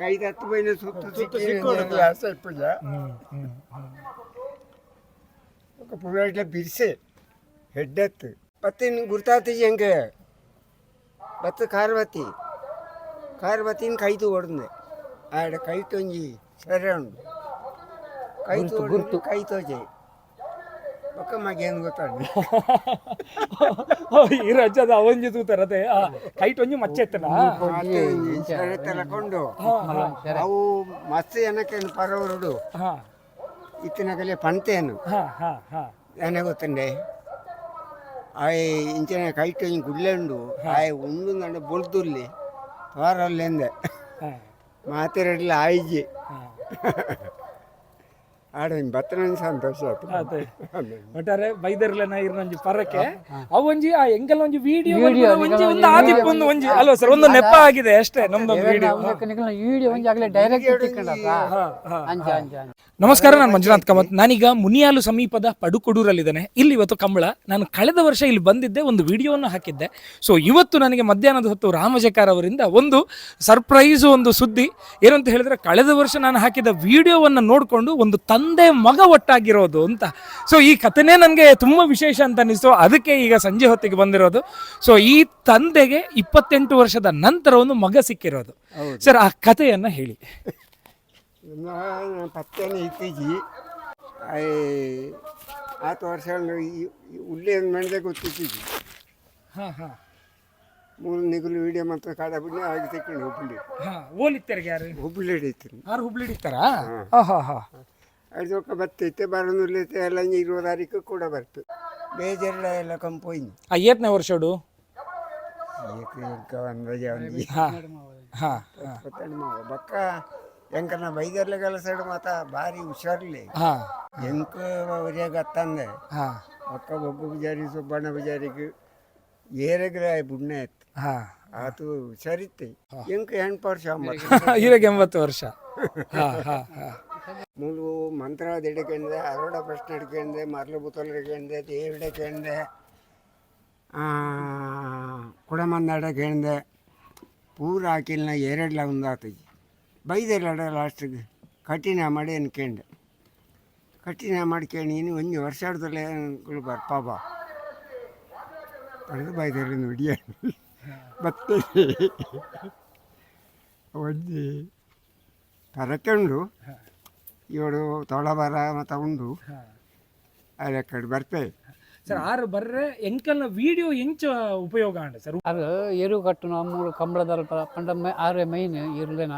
ಕೈ ಹತ್ತು ಬೈನ ಸುತ್ತು ಸುತ್ತು ಸಿಕ್ಕಿ ಸಿಕ್ಕೋಡು. ಅಷ್ಟೇ ಪೂಜ ఒక పువ్వు ఇట్లా పిరిసే హెడ్ ఎత్ పత్తి గుర్తాతి ఇంక బత్ కార్వతి కార్వతిని కైతు కొడుతుంది ఆడ కైతు ఉంచి సరే ఉండు ಪಕ್ಕ ಮಗೇನು ಗೊತ್ತಾಗ್ಲಿ. ಈ ರಜದ ಅವನ್ ಜೊತೆ ತರದೆ ಕೈಟ್ ಒಂಜಿ ಮಚ್ಚೆ ಎತ್ತನ ಸರಿ ತಲಕೊಂಡು. ಅವು ಮಸ್ತ್ ಜನಕ್ಕೇನು ಪರವರುಡು ಹಾ. ಇತ್ತಿನಗಲೇ ಪಂತೇನು ಹಾ ಹಾ ಹಾ. ಏನೇ ಗೊತ್ತಂಡೆ? ಆಯ್ ಇಂಚಿನ ಕೈಟ್ ಒಂಜಿ ಗುಡ್ಲೆಂಡು ಆಯ್ ಉಂಡು ಗಂಡ ಬುಳ್ದುರ್ಲಿ. ತೋರಲ್ಲೆಂದೆ. ಮಾತಿರಡ್ಲಿ ಆಯ್ಜಿ. ಆಡ ಬತ್ತನ ಸಂತೋಷ ಆಯ್ತು. ಅದೇ. ಒಟ್ಟಾರೆ ಬೈದರ್ಲೆನ ಇರ್ನೊಂಜಿ ಪರಕ್ಕೆ ಅವೊಂಜಿ ಆ ಎಂಕಲ್ ಒಂಜಿ ವಿಡಿಯೋ ಒಂಜಿ ಒಂದು ಆದಿಪ್ಪ ಒಂದು ಒಂಜಿ ಅಲ್ವ ಸರ್ ಒಂದು ನೆಪ ಆಗಿದೆ ಅಷ್ಟೇ ನಮ್ದು ವಿಡಿಯೋ ವಿಡಿಯೋ ಒಂಜಿ ಆಗ್ಲೇ ಡೈರೆಕ್ಟ್ ನಮಸ್ಕಾರ ನಾನು ಮಂಜುನಾಥ್ ಕಮತ್. ನಾನೀಗ ಮುನಿಯಾಲು ಸಮೀಪದ ಪಡುಕೊಡೂರಲ್ಲಿದ್ದೇನೆ. ಇಲ್ಲಿ ಇವತ್ತು ಕಂಬಳ. ನಾನು ಕಳೆದ ವರ್ಷ ಇಲ್ಲಿ ಬಂದಿದ್ದೆ ಒಂದು ವಿಡಿಯೋವನ್ನು ಹಾಕಿದ್ದೆ. ಸೊ ಇವತ್ತು ನನಗೆ ಮಧ್ಯಾಹ್ನದ ಹೊತ್ತು ರಾಮಜಕಾರ್ ಅವರಿಂದ ಒಂದು ಸರ್ಪ್ರೈಸ್ ಒಂದು ಸುದ್ದಿ. ಏನಂತ ಹೇಳಿದ್ರೆ ಕಳೆದ ವರ್ಷ ನಾನು ಹಾಕಿದ ವಿಡಿಯೋವನ್ನು ನೋಡಿಕೊಂಡು ಒಂದು ತಂದೆ ಮಗ ಒಟ್ಟಾಗಿರೋದು ಅಂತ. ಸೊ ಈ ಕಥೆನೇ ನನಗೆ ತುಂಬ ವಿಶೇಷ ಅಂತ ಅನ್ನಿಸ್ತು ಅದಕ್ಕೆ ಈಗ ಸಂಜೆ ಹೊತ್ತಿಗೆ ಬಂದಿರೋದು. ಸೊ ಈ ತಂದೆಗೆ ಇಪ್ಪತ್ತೆಂಟು ವರ್ಷದ ನಂತರ ಒಂದು ಮಗ ಸಿಕ್ಕಿರೋದು. ಸರ್ ಆ ಕಥೆಯನ್ನು ಹೇಳಿ. ಪತ್ತೇನೆ ಆತು ವರ್ಷ ಉಳ್ಳಿ ಮೆಣದೆ ಗೊತ್ತಿತ್ತೀಜಿ ಹಾಂ ಹಾಂ. ಮೂರು ನಿಗಲು ವಿಡಿಯೋ ಮಾತ್ರ ಕಾಡ ಬಿಡಿ ಆಗಿ ತೆಕ್ಕೊಂಡು ಹುಬ್ಬಳ್ಳಿ ಹಾಂ ಓಲಿತ್ತರಿಗೆ ಯಾರು? ಹುಬ್ಬಳ್ಳಿ ಹಿಡಿತೀನಿ. ಯಾರು ಹುಬ್ಳಿ ಹಿಡಿತಾರಾ? ಹಾ ಹಾ ಹಾ. ಐದು ಬರ್ತೈತೆ ಬರೋನುಲ್ಲೈತೆ ಎಲ್ಲ ಇರುವ ತಾರೀಕು ಕೂಡ ಬರ್ತು ಬೇಜಾರಿಲ್ಲ ಎಲ್ಲ ಕಂಪೋಯ್ನಿ. ಆ ಏತನೇ ವರ್ಷಡು ಬಕ್ಕ ಎಂಕನ ಬೈದರ್ಲೆ ಕೆಲಸಡು ಮಾತ ಭಾರಿ ಹುಷಾರ್ಲಿ. ಹಾ. ಎಂಕ ಅವರಿಯಾಗ ಅತ್ತಂದೆ. ಹಾ. ಒಕ್ಕ ಬೊಗ್ಗು ಬಿಜಾರಿ ಸುಬ್ಬಣ್ಣ ಬಜಾರಿಗೆ ಏರಗ್ರ ಬುಣ್ಣೆ ಎತ್ತು ಹಾ. ಆತು ಹುಷಾರಿತ್ತೆ. ಎಂಕ ಎಂಟು ವರ್ಷ ಇವಾಗ ಎಂಬತ್ತು ವರ್ಷ. ಹಾ ಹಾ ಹಾ. ಮೂಲು ಮಂತ್ರ ಹಿಡ್ಕೊಂಡೆ ಅರೋಡ ಪ್ರಶ್ನೆ ಹಿಡ್ಕೊಂಡೆ ಮರಳು ಬುತ್ತಲ್ ಹಿಡ್ಕೊಂಡೆ ದೇವ್ ಹಿಡ್ಕೊಂಡೆ ಕುಡಮಂದಾಡ ಕೇಳಿದೆ ಪೂರ ಹಾಕಿಲ್ಲ ಎರಡ್ಲ ಒಂದು ಆತಜಿ ಬೈದೆಲ್ಲ ಲಾಸ್ಟಿಗೆ ಕಠಿಣ ಮಾಡಿ ಅನ್ಕೊಂಡೆ. ಕಠಿಣ ಮಾಡ್ಕೊಂಡು ಇನ್ನು ಒಂದು ವರ್ಷ ಆಡ್ದಲ್ಲೇ ಬರ್ಪಾಪ ಪಡೆದು ಬೈದೆಲ್ಲ ನೋಡಿ ಮತ್ತೆ ಒಂದು ಕರಕೊಂಡು ಇವಳು ತೊಳಬರ ಮತ್ತು ಉಂಡು. ಅದೇ ಕಡೆ ಬರ್ತೆ. ಸರ್ ಆರು ಬರ್ರೆ ಎಂಕಲ್ನ ವಿಡಿಯೋ ಎಂಚ ಉಪಯೋಗ ಅಂಡ ಸರ್? ಅದು ಎರು ಕಟ್ಟುನ ಮೂರು ಕಂಬಳದ ಪಂಡ ಮೈ ಆರೆ ಮೈನ್ ಇರ್ಲೇನ.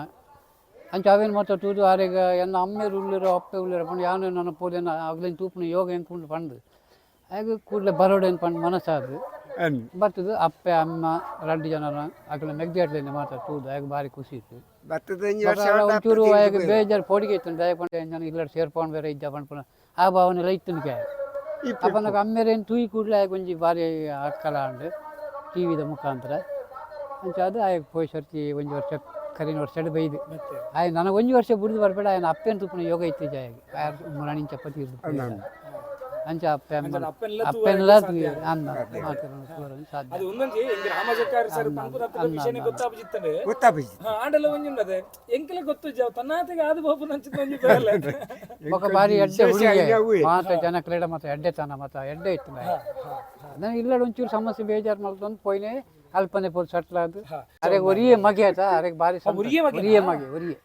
ಅಂಚ ಅವೇನು ಮಾತ್ರ ತೂದು ಆರೆಗ ಎನ್ನ ಅಮ್ಮೆ ಉಳ್ಳಿರೋ ಅಪ್ಪೆ ಉಳ್ಳಿರೋ ಪಂಡ ಯಾನು ನನ್ನ ಪೋಲೇನ ಆಗ್ಲೇನು ತೂಪುನ ಯೋಗ ಹೆಂಗೆ ಕುಂಡು ಪಂಡು. ಹಾಗೆ ಕೂಡಲೇ ಬರೋಡೇನು ಪಂಡು ಮನಸ್ಸಾದು ಅನ್ ಬರ್ತದೆ ಅಪ್ಪೆ ಅಮ್ಮ ಎರಡು ಜನರ ಆಗಲೇ ಮೆಗ್ದಾಡ್ಲೇನೆ ಮಾತ್ರ ತೂದು ಹಾಗೆ ಭಾರಿ ಖುಷಿ ಇತ್ತು ವರ್ಷ ಬೊಕ ಒಂಚೂರು ಆಗ ಬೇಜಾರು ಪೋಡಿಗೆ ಇತ್ತು ದಯ ಪಂಡ ಜನ ಇಲ್ಲ ಸೇರ್ಕೊಂಡು ಬೇರೆ ಇದ್ದ ಪಂಡ ಆ ಭಾವನೆ ಎಲ್ಲ ಇತ್ತು ನಿಕೆ ಅಪ್ಪನಗ ಅಮ್ಮೆರೇನು ತೂಯಿ ಕೂಡಲೇ ಆಗ ಒಂಜಿ ಭಾರಿ ಅಕ್ಕಲ ಅಂಡು ಟಿ ವಿದ ಮುಖಾಂತರ ಅಂಚ ಅದು ಆಯ್ ಪೋಯ್ ಸರ್ತಿ ಒಂಜಿ ವರ್ಷ ಕರಿನ ವರ್ಷ ಬೈದು ಆಯ್ ನನಗೆ ಒಂಜಿ ವರ್ಷ ಬುಡಿದು ಬರಬೇಡ ಆಯ್ನ ಅಪ್ಪೇನು ತೂಪನ ಯೋಗ ಇತ್ತು ಜಾಯ್ ಮುರಾಣಿ ಚಪ್ಪತಿ ಇರ್ದು ಅಂಚ ಅಪ್ಪ ಅಮ್ಮ ಅಪ್ಪೆಲ್ಲ ಅನ್ನ ಮಾಡ್ತಾರೆ ಸಾಧ್ಯ. ಅದು. ಒಂದೊಂಜಿ ಎಂಕ್ ರಾಮಜಕ್ಕಾರ್ ಸರ್ ಪಂಪುರ ಹತ್ತಿರ ವಿಷಯನೆ ಗೊತ್ತಾಪುಜಿತ್ತಂಡೆ ಗೊತ್ತಾಪುಜಿ ಆಂಡಲ ಒಂಜುಂಡದೆ ಎಂಕಲ ಗೊತ್ತು ಜಾವ ತನ್ನಾತೆಗೆ ಆದು ಬಾಪು ನಂಚಿದ ಒಂಜಿ ಬರಲ್ಲ ಬೊಕ ಬಾರಿ ಎಡ್ಡೆ ಹುಡುಗಿ ಮಾತ ಜನ ಕ್ರೀಡೆ ಮಾತ ಎಡ್ಡೆ ತನ ಮಾತ ಎಡ್ಡೆ ಇತ್ತು ನಾನು ಇಲ್ಲ ಒಂಚೂರು ಸಮಸ್ಯೆ ಬೇಜಾರ್ ಮಾಡ್ಕೊಂಡು ಪೋಯ್ನೆ ಅಲ್ಪನೆ ಪೋಲ್ ಸಟ್ಲ ಅದು ಅರೆಗೆ ಮಗೆ ಆಯ್ತಾ ಅರೆಗೆ ಬಾರಿ ಒರಿಯೇ ಮಗೆ ಒರಿಯೇ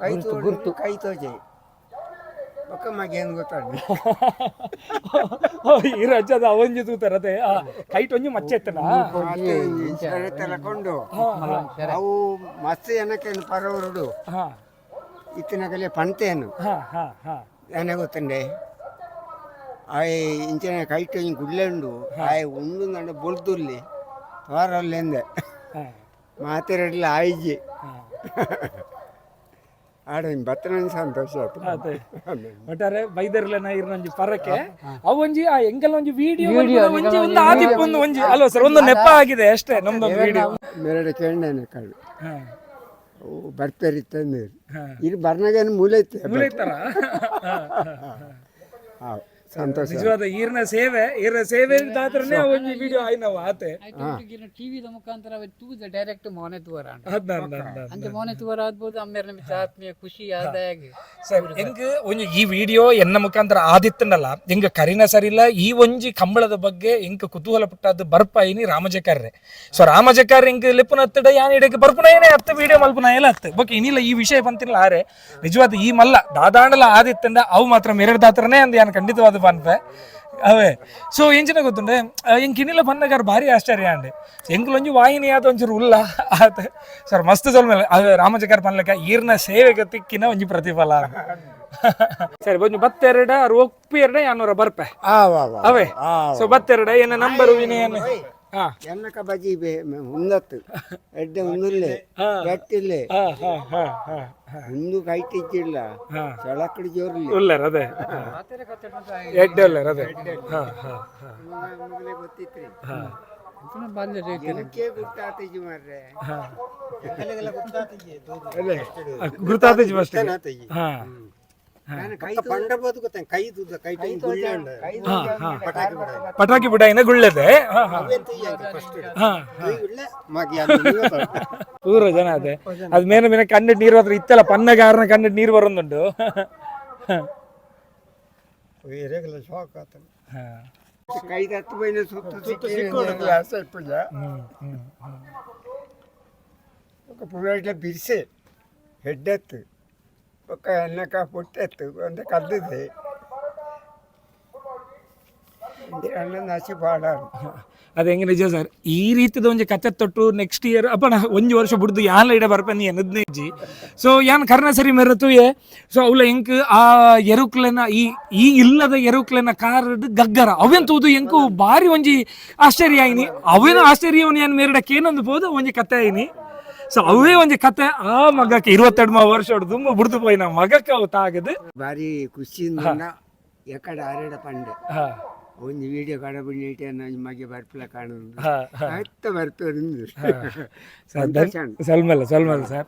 ಕೈತು ಗುರ್ತು ಕೈ ಜೈ ಬೊಕ್ಕ ಮಗೇನು ಗೊತ್ತಾಡು ಈ ರಾಜ್ಯದ ಅವಂಜಿ ತೂತಾರತೆ ಕೈಟ್ ಒಂಜಿ ಮಚ್ಚೆತ್ತನ ಸರಿ ತಲಕೊಂಡು ಅವು ಮಸ್ತ್ ಜನಕ್ಕೇನು ಪರವರುಡು. ಹಾ. ಇತ್ತಿನಕಲೆ ಪಂತೇನು ಹಾ ಹಾ ಹಾ. ಏನೇ ಗೊತ್ತಂಡೆ? ಆಯ್ ಇಂಚಿನ ಕೈಟ್ ಒಂಜಿ ಗುಳ್ಳೆಂಡು. ಆಯ್ ಉಂಡು ನಂಡ ಬೊಳ್ದುಲ್ಲಿ ತೋರಲ್ಲೆಂದೆ ಹಾ. ಮಾತಿರಡ್ಲ ಆಯ್ಜಿ. ಹಾ. ಆಡ ಬತ್ತನ ಸಂತೋಷ ಆಯ್ತು. ಅದೇ. ಒಟ್ಟಾರೆ ಬೈದರ್ಲೆನ ಇರ್ನೊಂಜಿ ಪರಕ್ಕೆ ಅವೊಂಜಿ ಆ ಎಂಕಲ್ ಒಂಜಿ ವಿಡಿಯೋ ಒಂಜಿ ಒಂದು ಆದಿಪ್ಪ ಒಂದು ಒಂಜಿ. ಅಲ್ವಾ ಸರ್ ಒಂದು ನೆಪ್ಪ ಆಗಿದೆ ಅಷ್ಟೇ ನಮ್ದೊಂದು ವಿಡಿಯೋ ಮೇರೆಡೆ ಕೇಂಡನೆ ಕಳ್ಳು ಬರ್ತಾರೆ ತಂದಿರು. ಇದು ಬರ್ನಾಗೇನು ಮೂಲೆ ಇತ್ತು. ಮೂಲೆ ತರ ಹಾಂ. ಸಂತೋಷ. ನಿಜವಾದ ಈರ್ನ ಸೇವೆ ಈರ್ನ ಸೇವೆ ದಾತ್ರನೇ ಒಂಜಿ ವಿಡಿಯೋ ಆಯ್ನವ ಆತೆ. ಟಿವಿದ ಮುಖಾಂತರ ತೂದ ಡೈರೆಕ್ಟ್ ಮೋನೆ ಅದ್ನ. ಅಂಚೆ ಮೋನೆ ತೂರ ಆದ್ಬೋದು ಅಮ್ಮೇರ ನಿಮಿಷ ಆತ್ಮೀಯ ಖುಷಿ ಆದಾಯ ಸರ್ ಎಂಗ್ ಒಂಜಿ ಈ ವಿಡಿಯೋ ಎನ್ನ ಮುಖಾಂತರ ಆದಿತ್ತಂಡಲ್ಲ ಹೆಂಗ ಕರಿನ ಸರಿಲ್ಲ ಈ ಒಂಜಿ ಕಂಬಳದ ಬಗ್ಗೆ ಹೆಂಗ್ ಕುತೂಹಲ ಪುಟ್ಟದ್ದು ಬರ್ಪ ಏನಿ ರಾಮಜಕಾರ್ರೆ. ಸೊ ರಾಮಜಕಾರ್ ಹೆಂಗ್ ಲೆಪ್ಪುನ ಹತ್ತಡ ಯಾನ್ ಇಡಕ್ಕೆ ಬರ್ಪುನ ಏನೇ ಹತ್ತು ವಿಡಿಯೋ ಮಲ್ಪುನ ಎಲ್ಲ ಹತ್ತು. ಬಕ್ ಇನ್ನಿಲ್ಲ ಈ ವಿಷಯ ಬಂತಿಲ್ಲ ಆರೆ. ನಿಜವಾದ ಈ ಮಲ್ಲ ದಾದಾಂಡಲ ಆದಿತ್ತಂಡ ಅವು ಮಾತ್ರ ಮೆರಡ್ ದಾತ್ರನೇ ಅಂದ್ ಯಾನ್ ಖಂಡಿತವಾದ ಪನ್ಪೆ ಅವೇ. ಸೊ ಎಂಚಿನ ಗೊತ್ತುಂಡೆ ಎಂಕ್ ಇನ್ನಿಲ್ಲ ಬಂದಾಗ ಭಾರಿ ಆಶ್ಚರ್ಯ ಅಂಡೆ ಎಂಕ್ಲೊಂಜಿ ವಾಹಿನಿ ಆದ ಒಂಚೂರು ಉಲ್ಲ. ಆತ ಸರ್ ಮಸ್ತ್ ಸೊಲ್ ಮೇಲೆ. ಅದು ರಾಮಚಕರ್ ಪನ್ಲಕ ಈರ್ನ ಸೇವೆಗೆ ತಿಕ್ಕಿನ ಒಂಜಿ ಪ್ರತಿಫಲ ಸರಿ ಒಂಜಿ ಬತ್ತೆರಡ ಅವ್ರು ಒಪ್ಪಿ ಎರಡ ಯಾನೂರ ಬರ್ಪೆ. ಅವೇ. ಸೊ ಬತ್ತೆರಡ ಏನ ನಂಬರ್ ಹಾ ಎನ್ನಕ ಬಜಿ ಉನ್ನತ್ತು ಉಂದತ್ತು ಎಡ್ಡೆ ಉಂದುಲ್ಲೆ ಗಟ್ಟಿಲ್ಲೆ. ಹಾ ಹಾ ಹಾ ಹಾ. ಒಂದು ಕೈಟಿಚ್ಚಿಲ್ಲ ಹಾ. ಸಳಕಡಿ ಜೋರ್ಲಿ. ಉಲ್ಲರ್ ಅದೇ. ಎಡ್ಡೆ ಉಲ್ಲರ್ ಅದೇ. ಗೊತ್ತಿತ್ರಿ. ಗೊತ್ತಾತೈತಿ ಮಾರ್ರೆ? ಹಾ. ಕೈ ಕೈ ಪಟಾಕಿ ಬಿಡ ಬಿಡಾಯಿನ ಗುಳ್ಳೆದೆ. ಪೂರ್ವ ಜನ ಅದೇ. ಅದ್ ಮೇನ ಮೇನ ಕಣ್ಣಿಟ್ಟು ನೀರು ಹತ್ರ ಇತ್ತಲ್ಲ ಪನ್ನಗಾರನ ಕಣ್ಣಿಟ್ಟು ನೀರು ಬರೋದುಂಡು ಶಾಕ್ ಆತನು ಸುತ್ತ ಬಿರ್ಸೆ ಬೊಕ್ಕ ಎಣ್ಣಕ ಪುಟ್ಟಿತ್ತು ಅಂತ ಕದ್ದಿದೆ ಅಣ್ಣ ನಾಚಿ ಪಾಡಾರು. ಅದು ಹೆಂಗೆ ನಿಜ ಸರ್? ಈ ರೀತಿದ ಒಂಜಿ ಕತೆ ತೊಟ್ಟು ನೆಕ್ಸ್ಟ್ ಇಯರ್ ಅಪ್ಪಣ ಒಂಜಿ ವರ್ಷ ಬಿಡ್ದು ಯಾನ್ ಇಡ ಬರ್ಪನಿ ಅನ್ನದ್ನೇ ಇಜ್ಜಿ. ಸೊ ಯಾನ್ ಕರ್ನ ಸರಿ ಮೆರತುವೆ ಸೊ ಅವ್ಲ ಹೆಂಕ್ ಆ ಎರುಕ್ಲೆನ, ಈ ಈ ಇಲ್ಲದ ಎರುಕ್ಲೆನ ಕಾರ್ಡ್ ಗಗ್ಗರ. ಅವೇನ್ ತೂದು ಎಂಕು ಬಾರಿ ಒಂಜಿ ಆಶ್ಚರ್ಯ ಆಯ್ನಿ. ಅವೇನು ಆಶ್ಚರ್ಯವನ್ ಏನ್ ಮೇರಡಕ್ಕೆ ಏನೊಂದು ಬೋದು ಒಂಜಿ ಕತೆ ಆಯ್ನಿ. ಸೊ ಅವೇ ಒಂದು ಕತೆ. ಆ ಮಗಕ್ಕೆ ಇರುವತ್ತೆರಡು ವರ್ಷ ತುಂಬಾ ಪೋಯ್ ನಮ್ಮ ಮಗಕ್ಕೆ ಅವು ತಾಗದು ಬಾರಿ ಖುಷಿಯಿಂದ ಎಕಡೆ ಆರೇಡ ಪಂಡೆ. ಒಂದು ವಿಡಿಯೋ ಕಡಬಿಟ್ಟು ಮಗೆ ಬರ್ಪಲ ಕಾಣುದು ಸರ್ ಸಲ್ಮಲ್ಲ ಸಲ್ಮಲ್ಲ ಸರ್.